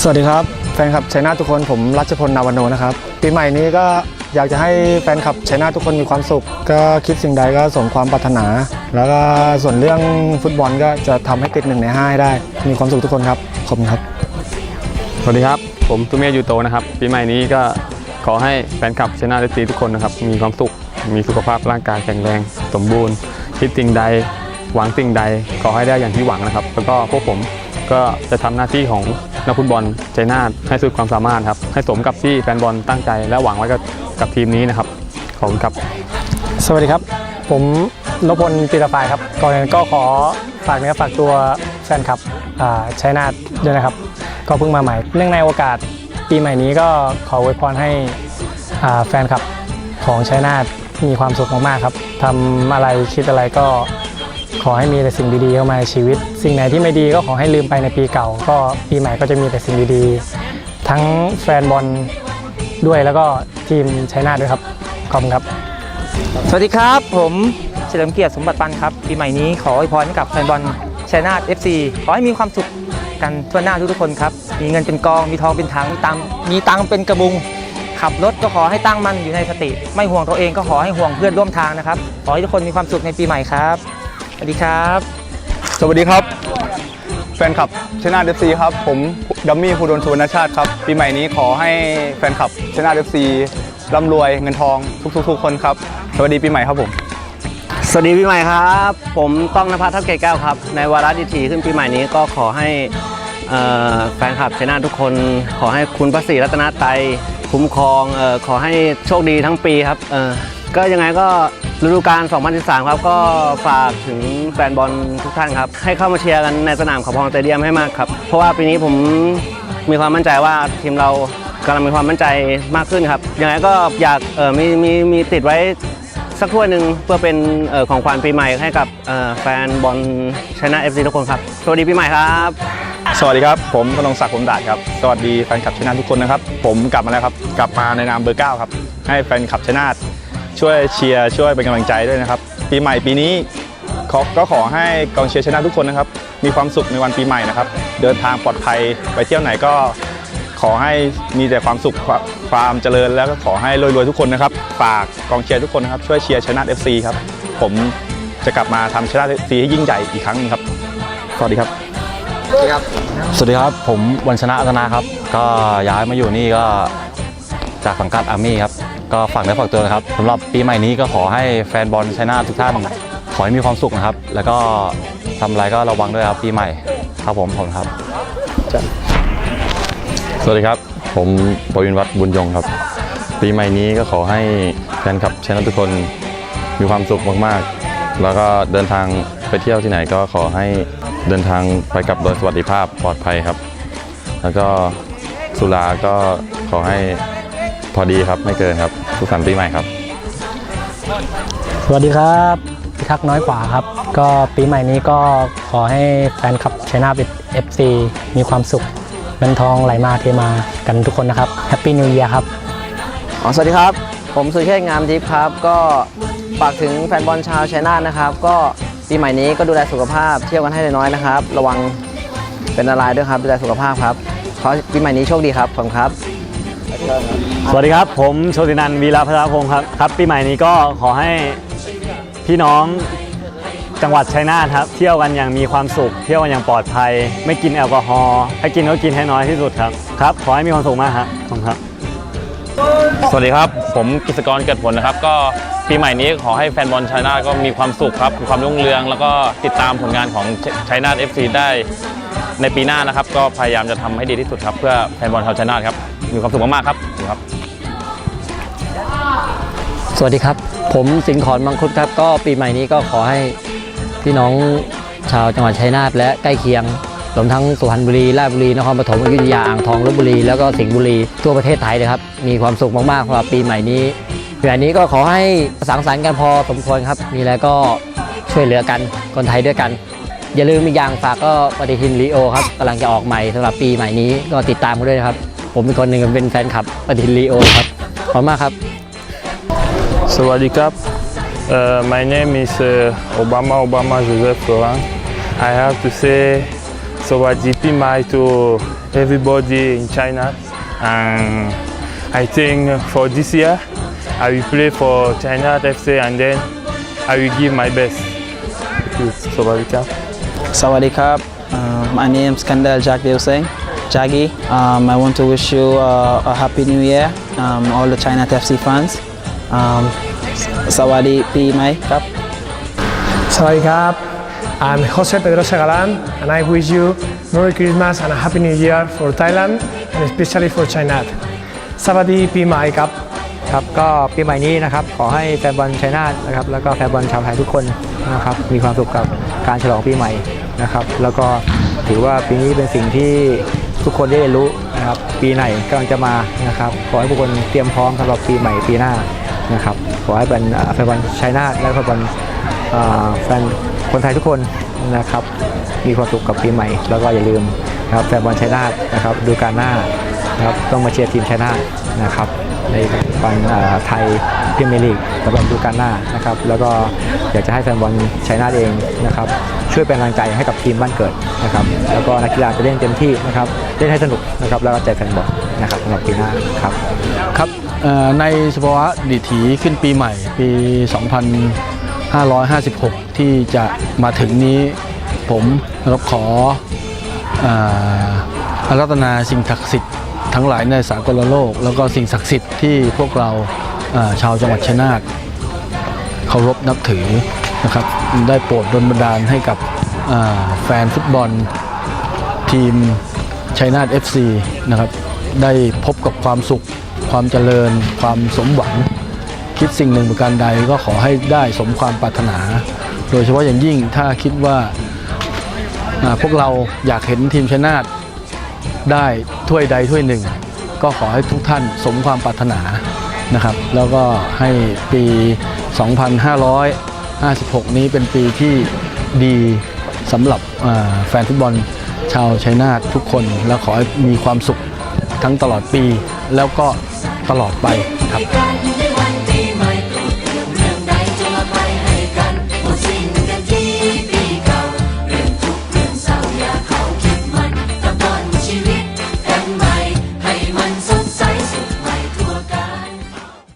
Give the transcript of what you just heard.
สวัสดีครับ แฟนคลับชัยนาทุกคนผมรัชพลนาวโนนะครับปีใหม่นี้ก็อยากจะให้แฟนคลับชัยนาทุกคนมีความสุข ก็คิดสิ่งใดก็สมความปรารถนา แล้วก็ส่วนเรื่องฟุตบอลก็จะทำให้ติดหนึ่งในห้าได้ มีความสุขทุกคนครับขอบคุณครับ สวัสดีครับ ผมตุเมียยูโตนะครับ ปีใหม่นี้ก็ขอให้แฟนคลับชนะได้ตีทุกคนนะครับมีความสุขมีสุขภาพร่างกายแข็งแรง สมบูรณ์ คิดสิ่งใดหวังสิ่งใดขอให้ได้อย่างที่หวังนะครับ แล้วก็พวกผม ก็จะทำหน้าที่ของนักฟุตบอลใจนาทให้สุดความสามารถครับ ให้สมกับที่แฟนบอลตั้งใจ และหวังไว้กับกับทีมนี้นะครับ ขอบคุณครับ สวัสดีครับ ผมนพพลปีระปายครับ ก่อนอื่นก็ขอฝากเนื้อฝากตัวแฟนคลับอ่าชัยนาทด้วยนะครับ ก็เพิ่งมาใหม่ เนื่องในโอกาสปีใหม่นี้ก็ขออวยพรให้แฟนคลับของชัยนาทมีความสุขมากๆครับทำอะไรคิดอะไรก็ ขอให้มีแต่สิ่งดีๆเข้ามาในชีวิต สิ่งไหนที่ไม่ดีก็ขอให้ลืมไปในปีเก่า ก็ปีใหม่ก็จะมีแต่สิ่งดีๆ ทั้งแฟนบอลด้วยแล้วก็ทีมชัยนาทด้วยครับขอบคุณครับ สวัสดีครับ ผมเฉลิมเกียรติสมบัติปันครับ ปีใหม่นี้ขออวยพรให้กับแฟนบอลชัยนาท FC ขอให้มีความสุขกันทั่วหน้าทุกๆคนครับ มีเงินเป็นกอง มีทองเป็นถังมีตังค์มีตังเป็นกระบุง ขับรถก็ขอให้ตั้งมั่นอยู่ในสติ ไม่ห่วงตัวเองก็ขอให้ห่วงเพื่อนร่วมทางนะครับ ขอให้ทุกคนมีความสุขในปีใหม่ครับ สวัสดีครับ สวัสดีครับ แฟนคลับชนะเอฟซีครับ ผมดัมมี่ภูดลสุวรรณชาติครับ ปีใหม่นี้ขอให้แฟนคลับชนะเอฟซีร่ำรวยเงินทองทุกๆๆคนครับ สวัสดีปีใหม่ครับผม สวัสดีปีใหม่ครับ ผมต้องนภัทรทัพเกตแก้วครับ ในวาระดิถีขึ้นปีใหม่นี้ก็ขอให้เอ่อแฟนคลับชยนาททุกคน ขอให้คุณพระศรีรัตนตรัยคุ้มครองเอ่อขอให้โชคดีทั้งปีครับเอ่อก็ยังไงก็ ฤดูกาล 2013 ครับ ก็ฝากถึงแฟนบอลทุกท่านครับ ให้เข้ามาเชียร์กันในสนามเขาพองสเตเดียมให้มากครับ เพราะว่าปีนี้ผมมีความมั่นใจว่าทีมเรากำลังมีความมั่นใจมากขึ้นครับ ยังไงก็อยากเออมีมีมีติดไว้สักถ้วยหนึ่งเพื่อเป็นเออของขวัญปีใหม่ให้กับเออแฟนบอลชนะ FC ทุกคนครับ สวัสดีปีใหม่ครับ สวัสดีครับ ผมกนงศักดิ์ผมดาดครับ สวัสดีแฟนคลับชนะทุกคนนะครับ ผมกลับมาแล้วครับ กลับมาในนามเบอร์เก้าครับ ให้แฟนคลับชนะ ช่วยเชียร์ช่วยเป็นกำลังใจด้วยนะครับ ปีใหม่ปีนี้ขอก็ขอให้กองเชียร์ชนะทุกคนนะครับ มีความสุขในวันปีใหม่นะครับ เดินทางปลอดภัยไปเที่ยวไหนก็ขอให้มีแต่ความสุขความความเจริญแล้วก็ขอให้รวยๆทุกคนนะครับ ฝากกองเชียร์ทุกคนนะครับ ช่วยเชียร์ชนะ FC ครับ ผมจะกลับมาทำชนะ FC ให้ยิ่งใหญ่อีกครั้งหนึงครับ สวัสดีครับ สวัสดีครับ ผมวันชนะอัตนาครับ ก็ย้ายมาอยู่นี่ก็จากสังกัดอาร์มี่ครับ ก็ฝากเนื้อฝากตัวนะครับสำหรับปีใหม่นี้ก็ขอให้แฟนบอลชัยนาททุกท่าน ขอให้มีความสุขนะครับ แล้วก็ทำอะไรก็ระวังด้วยครับปีใหม่ครับผมผมครับ สวัสดีครับ ผมปวินวัฒน์บุญยงครับ ปีใหม่นี้ก็ขอให้แฟนคลับชนะทุกคนมีความสุขมากๆ แล้วก็เดินทางไปเที่ยวที่ไหนก็ขอให้เดินทางไปกลับโดยสวัสดิภาพปลอดภัยครับ แล้วก็สุราก็ขอให้ พอดีครับไม่เกินครับสุขสันต์ปีใหม่ครับ สวัสดีครับพิทักษ์น้อยกว่าครับ ก็ปีใหม่นี้ก็ขอให้แฟนคลับชัยนาทเอฟซีมีความสุขเงินทองไหลมาเทมากันทุกคนนะครับแฮปปี้นิว e ียร์ครับอ๋อสวัสดีครับ ผมสุเชษฐ์งามทิพย์ครับ ก็ฝากถึงแฟนบอลชาวชัยนาทนะครับ ก็ปีใหม่นี้ก็ดูแลสุขภาพเที่ยวกันให้น้อยๆนะครับ ระวังเป็นอะไรด้วยครับดูแลสุขภาพครับขอปีใหม่นี้โชคดีครับผมครับ สวัสดีครับ ผมโชตินันวีระพัฒนพงศ์ครับครับปีใหม่นี้ก็ขอให้พี่น้องจังหวัดชัยนาทครับ เที่ยวกันอย่างมีความสุข เที่ยวกันอย่างปลอดภัย ไม่กินแอลกอฮอล์ให้กินก็กินให้น้อยที่สุดครับครับขอให้มีความสุขมากครับขอบคุณครับ สวัสดีครับ ผมกิษกรเกิดผลนะครับ ก็ปีใหม่นี้ขอให้แฟนบอลชัยนาทก็มีความสุขครับมีความรุ่งเรือง แล้วก็ติดตามผลงานของชัยนาท FC ได้ ในปีหน้านะครับ ก็พยายามจะทำให้ดีที่สุดครับ เพื่อแฟนบอลชาวชัยนาทครับมีความสุขมากๆครับครับ สวัสดีครับ ผมสิงขอนมังคุดครับ ก็ปีใหม่นี้ก็ขอให้พี่น้องชาวจังหวัดชัยนาทและใกล้เคียงรวมทั้งสุพรรณบุรีราชบุรีนครปฐมอยุธยาอ่างทองลบบุรี แล้วก็สิงห์บุรีทั่วประเทศไทยเลยครับ มีความสุขมากๆสำหรับปีใหม่นี้ปีใหม่นี้ก็ขอให้สังสรรค์กันพอสมควรครับ มีอะไรก็ช่วยเหลือกันคนไทยด้วยกัน อย่าลืมอีกอย่างฝากก็ปฏิทินลีโอครับกำลังจะออกใหม่สำหรับปีใหม่นี้ก็ติดตามกันด้วยนะครับ ผมเป็นคนหนึ่งเป็นแฟนคลับปฏิทินลีโอครับขอบคุณมากครับ Sawadee Krap. Uh, my name is uh, Obama Obama Joseph Florent. I have to say Sawadi Pimai to everybody in China. And I think for this year, I will play for China FC and then I will give my best. Sawadi Cup. Sawadee Krap. Uh, my name is Kandal Jagdev Singh. Jaggy, um, I want to wish you uh, a happy new year, um, all the China FC fans. Um, Sawadee P. Mai Krap. Sawadee Krap. I'm Jose Pedrosa Galan and I wish you Merry Christmas and a Happy New Year for Thailand and especially for China. Sawadee Pi Mai Krap. ครับก็ปีใหม่นี้นะครับขอให้แฟนบอลชัยนาทนะครับแล้วก็แฟนบอลชาวไทยทุกคนนะครับมีความสุขกับการฉลองปีใหม่นะครับ แล้วก็ถือว่าปีนี้เป็นสิ่งที่ทุกคนได้เรียนรู้นะครับปีไหนกำลังจะมานะครับขอให้ทุกคนเตรียมพร้อมสำหรับปีใหม่ปีหน้านะครับขอให้เป็นแฟนบอลชัยนาทและแฟนบอลแฟนคนไทยทุกคนนะครับมีความสุขกับปีใหม่ แล้วก็อย่าลืมนะครับแฟนบอลชัยนาทนะครับดูการหน้านะครับต้องมาเชียร์ทีมชัยนาท นะครับในบอลเอ่อไทยพรีเมียร์ลีกสำหรับดูกาลหน้านะครับแล้วก็อยากจะให้แฟนบอลชัยนาทเองนะครับช่วยเป็นกำลังใจให้กับทีมบ้านเกิดนะครับแล้วก็นักกีฬาจะเล่นเต็มที่นะครับเล่นให้สนุกนะครับแล้วก็ใจแฟนบอลนะครับสำหรับปีหน้าครับครับในสภาวะดิถีขึ้นปีใหม่ปี 2556 ที่จะมาถึงนี้ผมรับขออารัตนาสิ่งศักดิ์สิทธิ์ ทั้งหลายในสากลโลก แล้วก็สิ่งศักดิ์สิทธิ์ที่พวกเราชาวจังหวัดชัยนาทเคารพนับถือนะครับได้โปรดดลบันดาลให้กับแฟนฟุตบอลทีมชัยนาท FC นะครับได้พบกับความสุข ความเจริญ ความสมหวัง คิดสิ่งหนึ่งประการใดก็ขอให้ได้สมความปรารถนา โดยเฉพาะอย่างยิ่งถ้าคิดว่าอ่าพวกเราอยากเห็นทีมชัยนาท ได้ถ้วยใดถ้วยหนึ่ง ก็ขอให้ทุกท่านสมความปรารถนานะครับ แล้วก็ให้ปี 2556 นี้เป็นปีที่ดีสำหรับแฟนฟุตบอลชาวชัยนาททุกคน แล้วขอให้มีความสุขทั้งตลอดปีแล้วก็ตลอดไปครับ